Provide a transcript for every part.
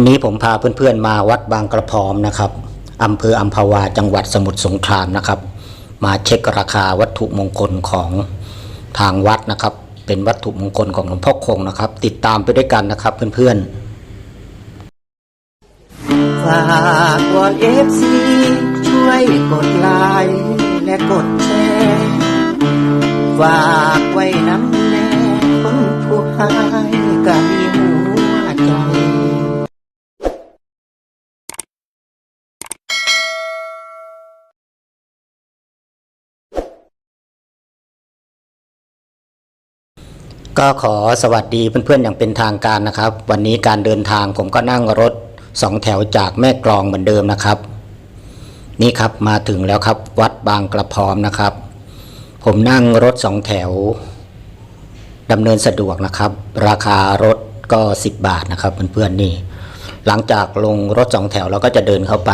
วันนี้ผมพาเพื่อนๆมาวัดบางกระพร้อมนะครับอำเภออัมพวาจังหวัดสมุทรสงครามนะครับ มาเช็คราคาวัตถุมงคลของทางวัดนะครับ เป็นวัตถุมงคลของหลวงพ่อคงนะครับ ติดตามไปด้วยกันนะครับเพื่อนๆฝากวอนเอฟซีช่วยกดไลค์และกดแชร์ฝากไว้น้ำแน่คนผู้ห ก็ขอสวัสดีเพื่อนๆอย่างเป็นทางการนะครับ วันนี้การเดินทางผมก็นั่งรถสองแถวจากแม่กลองเหมือนเดิมนะครับ นี่ครับมาถึงแล้วครับวัดบางกระพร้อมนะครับ ผมนั่งรถสองแถวดำเนินสะดวกนะครับ ราคารถก็ 10 บาทนะครับเพื่อนๆนี่ หลังจากลงรถสองแถวเราก็จะเดินเข้าไป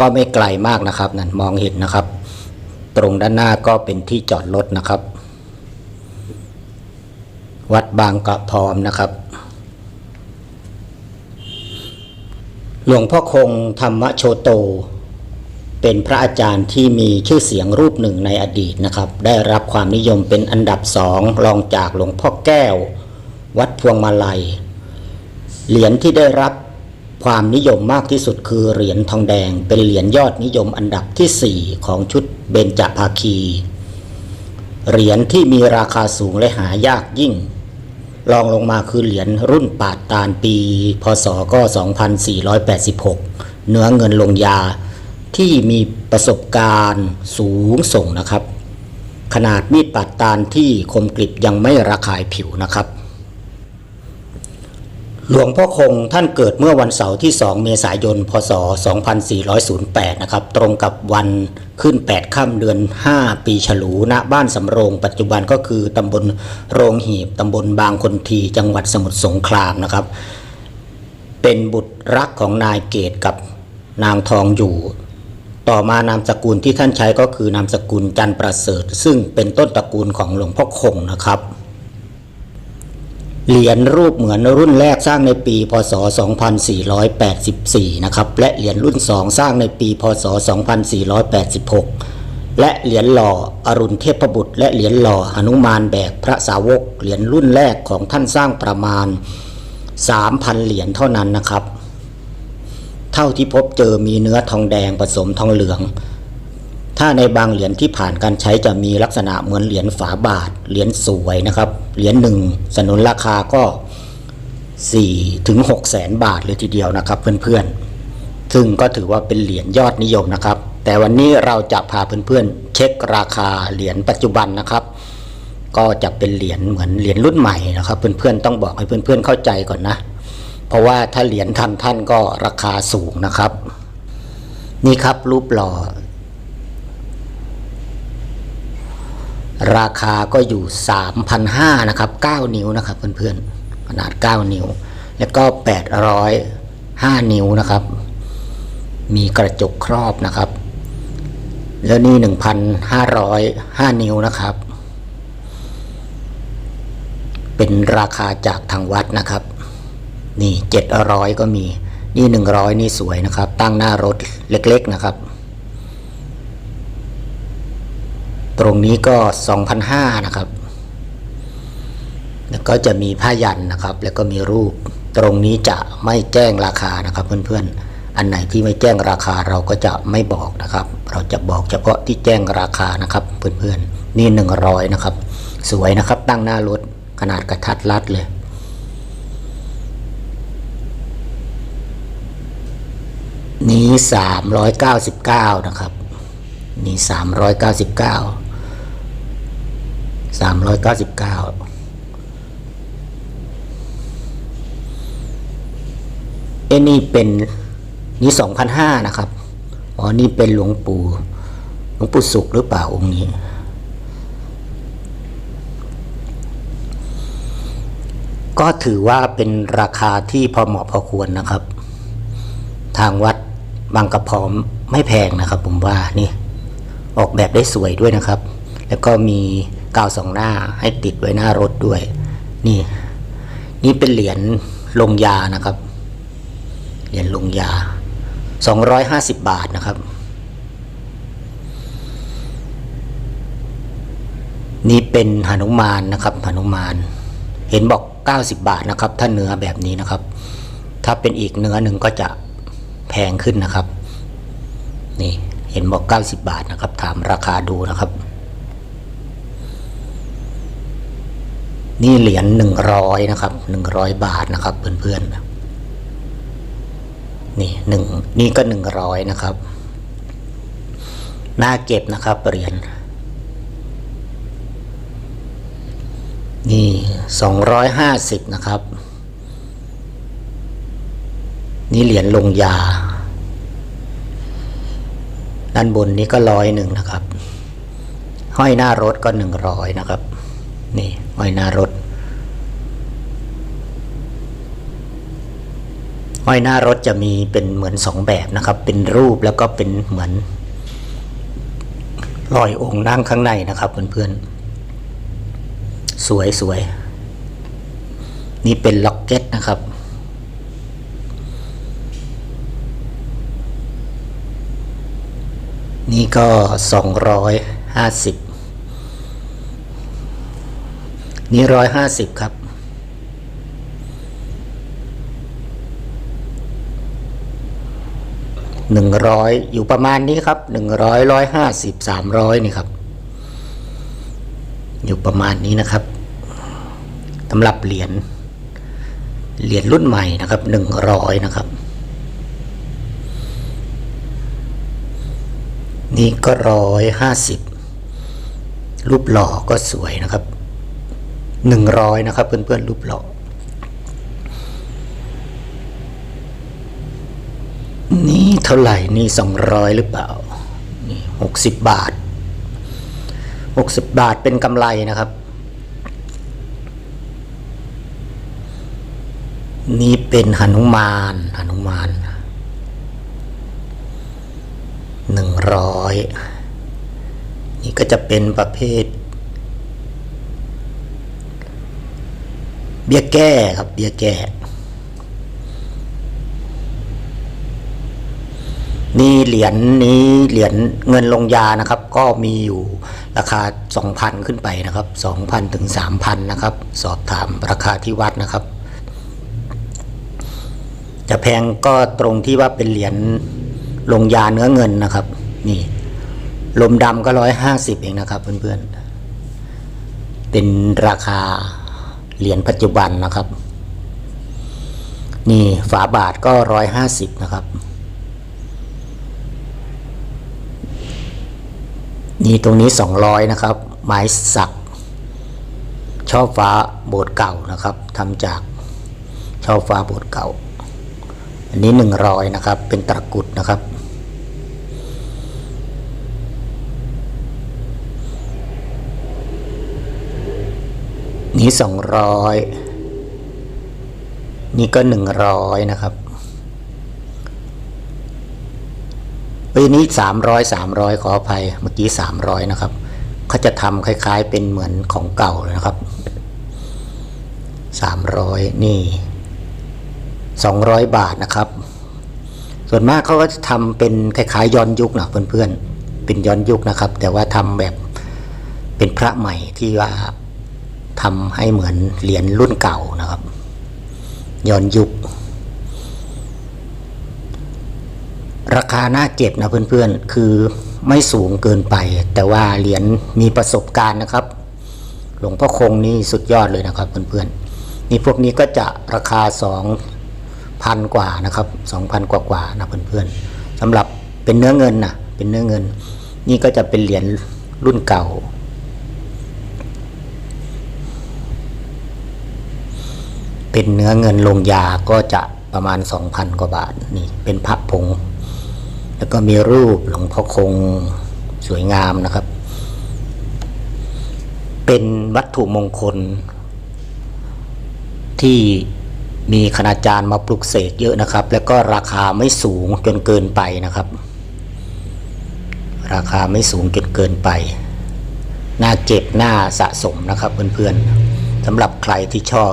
ก็ไม่ไกลมากนะครับนั่นมองเห็นนะครับ ตรงด้านหน้าก็เป็นที่จอดรถนะครับ วัดบางกระพร้อมนะครับ หลวงพ่อคงธรรมโชโต เป็นพระอาจารย์ที่มีชื่อเสียงรูปหนึ่งในอดีตนะครับ ได้รับความนิยมเป็นอันดับสองรองจากหลวงพ่อแก้ว วัดพวงมาลัย เหรียญที่ได้รับความนิยมมากที่สุดคือเหรียญทองแดง เป็นเหรียญยอดนิยมอันดับที่ 4 ของชุดเบญจภาคี เหรียญที่มีราคาสูงและหายากยิ่งรองลงมาคือเหรียญรุ่นปาดตาลปี พศก็ 2486 เนื้อเงินลงยาที่มีประสบการณ์สูงส่งนะครับ ขนาดมีดปาดตาลที่คมกริบยังไม่ระคายผิวนะครับ หลวงพ่อคงท่านเกิดเมื่อวันเสาร์ที่ 2 เมษายน พศ 2408 นะครับ ตรงกับวันขึ้น 8 ค่ำเดือน 5 ปีฉลู ณ บ้านสำโรง ปัจจุบันก็คือตำบลโรงหีบ ตำบลบางคนที จังหวัดสมุทรสงครามนะครับ เป็นบุตรรักของนายเกตกับนางทองอยู่ ต่อมานามสกุลที่ท่านใช้ก็คือนามสกุลจันประเสริฐ ซึ่งเป็นต้นตระกูลของหลวงพ่อคงนะครับ เหรียญรูปเหมือนรุ่นแรกสร้างในปีพศ 2484 นะครับ และเหรียญรุ่น 2 สร้างในปีพศ 2486 และเหรียญหล่ออรุณเทพบุตร และเหรียญหล่อหนุมานแบกพระสาวก เหรียญรุ่นแรกของท่านสร้างประมาณ 3,000 เหรียญเท่านั้นนะครับ เท่าที่พบเจอมีเนื้อทองแดงผสมทองเหลือง ถ้าในบางเหรียญที่ผ่านการใช้จะมีลักษณะเหมือนเหรียญฝาบาท เหรียญสวยนะครับ เหรียญหนึ่งสนุนราคาก็4ถึง6แสนบาทเลยทีเดียวนะครับเพื่อนๆ ซึ่งก็ถือว่าเป็นเหรียญยอดนิยมนะครับ แต่วันนี้เราจะพาเพื่อนๆ เช็คราคาเหรียญปัจจุบันนะครับ ก็จะเป็นเหรียญเหมือนเหรียญรุ่นใหม่นะครับ เพื่อนๆ ต้องบอกให้เพื่อนๆ เข้าใจก่อนนะ เพราะว่าถ้าเหรียญทันท่านก็ราคาสูงนะครับ นี่ครับรูปหล่อ ราคาก็อยู่ 3,500นะครับ 9 นิ้วนะครับเพื่อนๆ ขนาด 9 นิ้ว แล้วก็ 805 นิ้วนะครับ มีกระจกครอบนะครับ แล้วนี่ 1,505 นิ้วนะครับ เป็นราคาจากทางวัดนะครับ นี่ 700 ก็มี นี่ 100 นี่สวยนะครับ ตั้งหน้ารถเล็กๆนะครับ ตรงนี้ก็ 2,500นะครับ แล้วก็จะมีผ้ายันนะครับ แล้วก็มีรูป ตรงนี้จะไม่แจ้งราคานะครับเพื่อนๆ อันไหนที่ไม่แจ้งราคาเราก็จะไม่บอกนะครับ เราจะบอกเฉพาะที่แจ้งราคานะครับเพื่อนๆ นี่ 100 นะครับ สวยนะครับตั้งหน้ารถขนาดกระทัดรัดเลยนี้สามร้อยเก้าสิบเก้านะครับ นี่สามร้อยเก้า สาสามร้อยเก้าสิบเก้าเอ้นี่เป็นนี่สองพันห้านะครับ อ๋อ นี่เป็นหลวงปู่หลวงปู่สุขหรือเปล่าองค์นี้ ก็ถือว่าเป็นราคาที่พอเหมาะพอควรนะครับ ทางวัดบางกระพร้อมไม่แพงนะครับ ผมว่านี่ ออกแบบได้สวยด้วยนะครับ แล้วก็มี กาวสองหน้าให้ติดไว้หน้ารถด้วย นี่ นี่เป็นเหรียญลงยานะครับ เหรียญลงยาสองร้อยห้าสิบบาทนะครับ นี่เป็นหนุมานนะครับหนุมาน เห็นบอก 90 บาทนะครับ ถ้าเนื้อแบบนี้นะครับ ถ้าเป็นอีกเนื้อหนึ่งก็จะแพงขึ้นนะครับ นี่เห็นบอก 90 บาทนะครับ ถามราคาดูนะครับ นี่เหรียญ100นะครับ100บาทนะครับ เพื่อนๆนี่หนึ่งนี่ก็100นะครับน่าเก็บนะครับเหรียญนี่สองร้อยห้าสิบนะครับ นี่เหรียญลงยา ด้านบนนี้ก็ร้อยหนึ่งนะครับ ห้อยหน้ารถก็หนึ่งร้อยนะครับ นี่ห้อยหน้ารถห้อยหน้ารถจะมีเป็นเหมือนสองแบบนะครับ เป็นรูปแล้วก็เป็นเหมือนรอยองค์นั่งข้างในนะครับเพื่อนๆ สวยสวย นี่เป็นล็อกเก็ตนะครับ นี่ก็สองร้อยห้าสิบ นี่ร้อยห้าสิบครับ หนึ่งร้อยอยู่ประมาณนี้ครับหนึ่งร้อยร้อยห้าสิบสามร้อยนี่ครับ อยู่ประมาณนี้นะครับสำหรับเหรียญเหรียญรุ่นใหม่นะครับหนึ่งร้อยนะครับ นี่ก็ร้อยห้าสิบรูปหล่อก็สวยนะครับ หนึ่งร้อยนะครับ เพื่อนๆรูปหล่อนี่เท่าไหร่นี่สองร้อยหรือเปล่านี่หกสิบบาทหกสิบบาทเป็นกำไรนะครับ นี่เป็นหนุมานหนุมานหนึ่งร้อยนี่ก็จะเป็นประเภท เบี้ยแก้ครับ เบี้ยแก้ นี่เหรียญนี้เหรียญเงินลงยานะครับ ก็มีอยู่ราคา 2,000 ขึ้นไปนะครับ 2,000 ถึง 3,000 นะครับ สอบถามราคาที่วัดนะครับ จะแพงก็ตรงที่ว่าเป็นเหรียญลงยาเนื้อเงินนะครับ นี่ ลมดำก็ร้อยห้าสิบเองนะครับเพื่อนๆ เป็นราคา เหรียญปัจจุบันนะครับ นี่ฝาบาทก็ร้อยห้าสิบนะครับ นี่ตรงนี้200นะครับ ไม้สัก ช่อฟ้าโบสถ์เก่านะครับทำจากช่อฟ้าโบสถ์เก่า อันนี้100นะครับ เป็นตะกุดนะครับ นี่200นี่ก็100นะครับปีนี้สามร้อยสามร้อยขออภัยเมื่อกี้สามร้อยนะครับเขาจะทำคล้าย ๆ เป็นเหมือนของเก่าเลยนะครับสามร้อยนี่สองร้อยบาทนะครับ ส่วนมากเขาก็จะทำเป็นคล้ายๆย้อนยุคนะเพื่อนๆเป็นย้อนยุคนะครับ แต่ว่าทำแบบเป็นพระใหม่ที่ว่า ทำให้เหมือนเหรียญรุ่นเก่านะครับ ย้อนยุค ราคาน่าเก็บนะเพื่อนๆ คือไม่สูงเกินไป แต่ว่าเหรียญมีประสบการณ์นะครับ หลวงพ่อคงนี่สุดยอดเลยนะครับเพื่อนๆ นี่พวกนี้ก็จะราคาสองพันกว่านะครับสองพันกว่ากว่านะเพื่อนๆสำหรับเป็นเนื้อเงินนะเป็นเนื้อเงิน นี่ก็จะเป็นเหรียญรุ่นเก่า เป็นเนื้อเงินลงยาก็จะประมาณ 2,000 กว่าบาทนี่เป็นพระผง แล้วก็มีรูปหลวงพ่อคงสวยงามนะครับ เป็นวัตถุมงคล ที่มีคณาจารย์มาปลุกเสกเยอะนะครับ แล้วก็ราคาไม่สูงจนเกินไปนะครับ ราคาไม่สูงจนเกินไป น่าเก็บน่าสะสมนะครับเพื่อนๆสำหรับใครที่ชอบ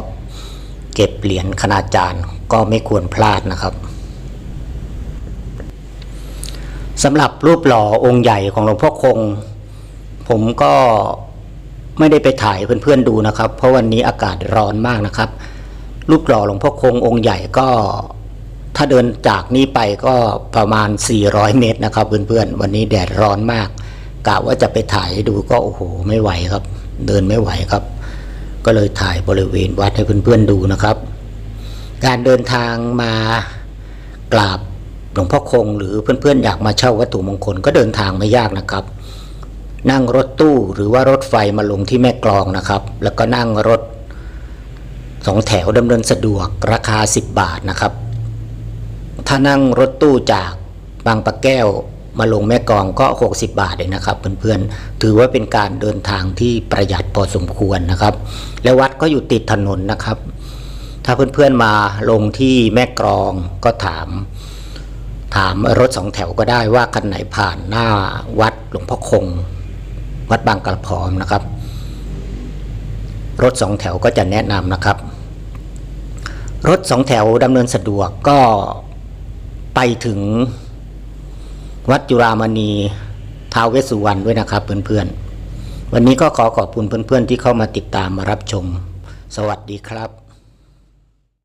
เก็บเหรียญคณาจารย์ก็ไม่ควรพลาดนะครับสำหรับรูปหล่อองค์ใหญ่ของหลวงพ่อคง ผมก็ไม่ได้ไปถ่ายเพื่อนๆดูนะครับ เพราะวันนี้อากาศร้อนมากนะครับ รูปหล่อหลวงพ่อคงองค์ใหญ่ก็ถ้าเดินจากนี้ไปก็ประมาณ 400 เมตรนะครับเพื่อนๆวันนี้แดดร้อนมากกะว่าจะไปถ่ายดูก็โอ้โหไม่ไหวครับ เดินไม่ไหวครับ ก็เลยถ่ายบริเวณวัดให้เพื่อนๆดูนะครับ การเดินทางมากราบหลวงพ่อคง หรือเพื่อนๆอยากมาเช่าวัตถุมงคลก็เดินทางไม่ยากนะครับ นั่งรถตู้หรือว่ารถไฟมาลงที่แม่กลองนะครับ แล้วก็นั่งรถสองแถวดำเนินสะดวกราคา 10 บาทนะครับ ถ้านั่งรถตู้จากบางปะแก้ว มาลงแม่กองก็ 60 บาทเองนะครับเพื่อนๆถือว่าเป็นการเดินทางที่ประหยัดพอสมควรนะครับ และวัดก็อยู่ติดถนนนะครับ ถ้าเพื่อนๆมาลงที่แม่กลองก็ถาม ถามรถสองแถวก็ได้ว่าคันไหนผ่านหน้าวัดหลวงพ่อคง วัดบางกระพร้อมนะครับ รถสองแถวก็จะแนะนำนะครับ รถสองแถวดำเนินสะดวกก็ไปถึง วัดจุรามณีท้าวเวสสุวรรณด้วยนะครับเพื่อนๆ วันนี้ก็ขอขอบคุณเพื่อนๆที่เข้ามาติดตามมารับชม สวัสดีครับ